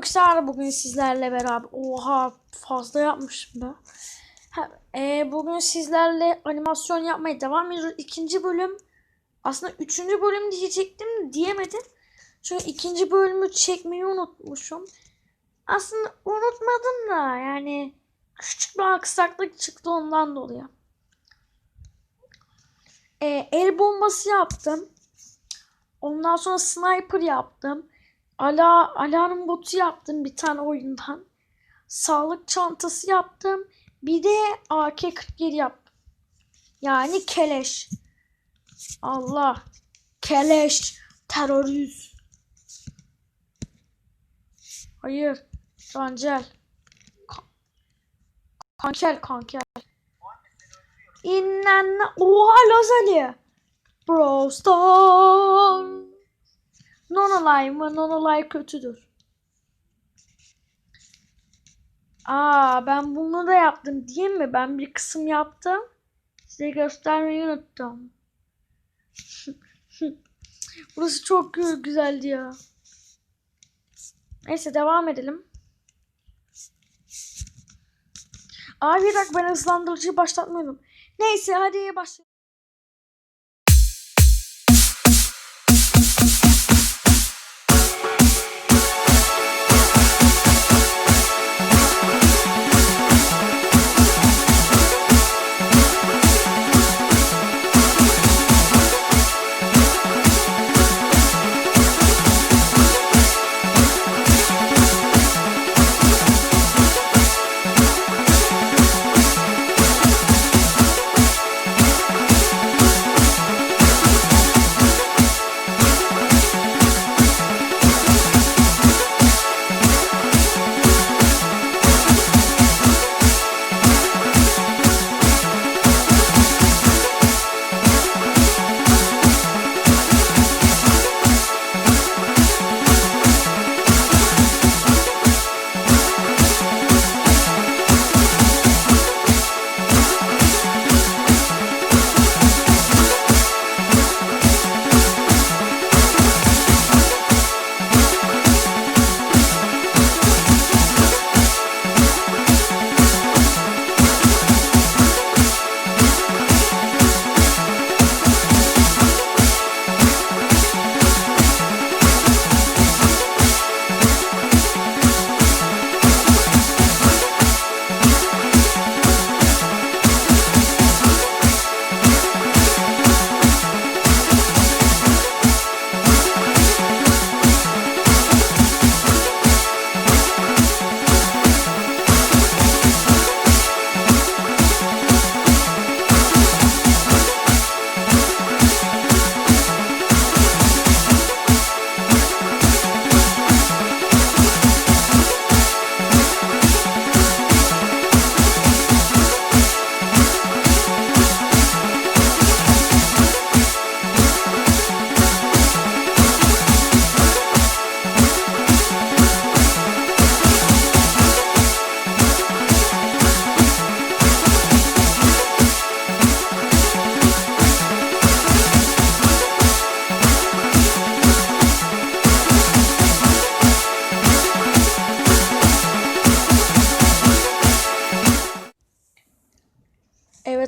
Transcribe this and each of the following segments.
arkadaşlar bugün sizlerle beraber oha fazla yapmışım. Ha, e, bugün sizlerle animasyon yapmaya devam ediyoruz. İkinci bölüm aslında üçüncü bölüm diyecektim diyemedim. Çünkü ikinci bölümü çekmeyi unutmuşum. Aslında unutmadım da yani küçük bir aksaklık çıktı ondan dolayı. E, el bombası yaptım. Ondan sonra sniper yaptım. Ala, alarm botu yaptım bir tane oyundan. Sağlık çantası yaptım. Bir de AK-47 yaptım. Yani keleş. Allah. Keleş. Terörist. Hayır. Cancel. Ka- kanker kanker. İnnen. Oha Lazali. Bro Star. Nonolay mı? Nonolay kötüdür. Aa ben bunu da yaptım değil mi? Ben bir kısım yaptım. Size göstermeyi unuttum. Burası çok gü- güzeldi ya. Neyse devam edelim. Aa bir dakika ben hızlandırıcıyı başlatmadım. Neyse hadi başlayalım.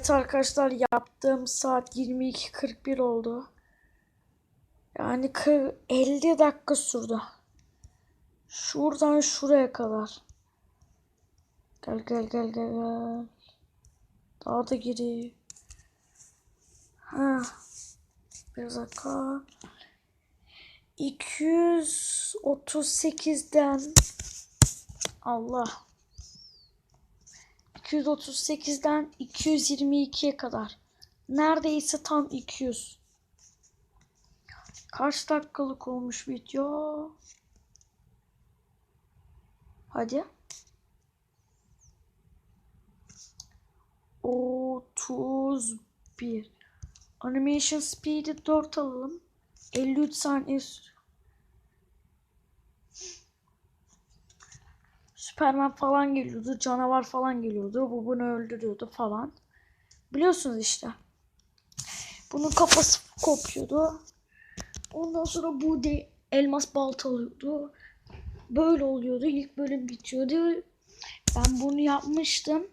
Evet arkadaşlar yaptığım saat 22.41 oldu. Yani 40 50 dakika sürdü. Şuradan şuraya kadar. Gel gel gel gel gel. Daha da geri. Ha. Bir dakika. 238'den Allah. 238'den 222'ye kadar. Neredeyse tam 200. Kaç dakikalık olmuş video? Hadi. 31. Animation speed'i 4 alalım. 53 saniye sürüyor. Süperman falan geliyordu. Canavar falan geliyordu. Bu bunu öldürüyordu falan. Biliyorsunuz işte. Bunun kafası kopuyordu. Ondan sonra bu de elmas balta alıyordu. böyle oluyordu. İlk bölüm bitiyordu. Ben bunu yapmıştım.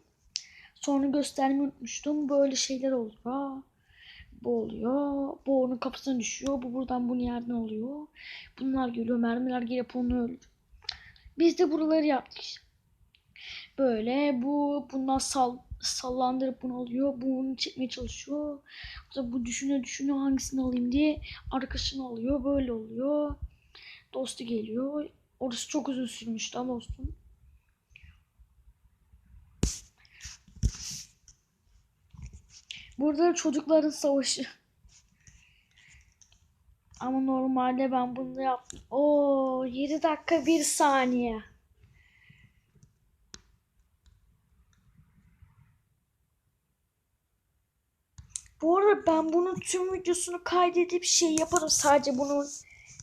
Sonra göstermeyi unutmuştum. Böyle şeyler oluyor. Bu oluyor. Bu onun kafasına düşüyor. Bu buradan bunun yerden oluyor. Bunlar geliyor. Mermiler gelip onu öldürüyor. Biz de buraları yaptık işte. Böyle bu bundan sal, sallandırıp bunu alıyor. Bu onu çekmeye çalışıyor. Sonra bu düşünüyor düşünüyor hangisini alayım diye. Arkasını alıyor. Böyle oluyor. Dostu geliyor. Orası çok uzun sürmüştü ama olsun. Burada çocukların savaşı. Ama normalde ben bunu yaptım. Oo 7 dakika 1 saniye. Bu arada ben bunun tüm videosunu kaydedip şey yaparım. Sadece bunun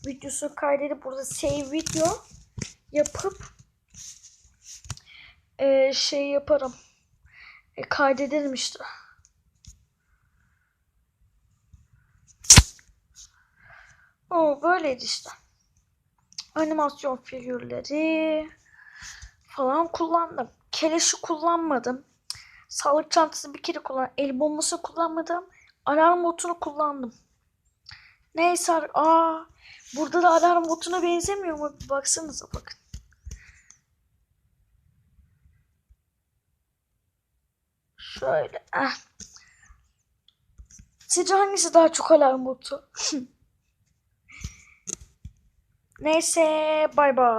videosunu kaydedip burada save video yapıp eee, şey yaparım. E, kaydederim işte. O böyleydi işte. Animasyon figürleri falan kullandım. Keleşi kullanmadım. Sağlık çantası bir kere kullandım. El bombası kullanmadım. Alarm botunu kullandım. Neyse. Aa, burada da alarm botuna benzemiyor mu? Bir baksanıza bakın. Şöyle. Ah. Sizce hangisi daha çok alarm botu? Neyse. Bay bay.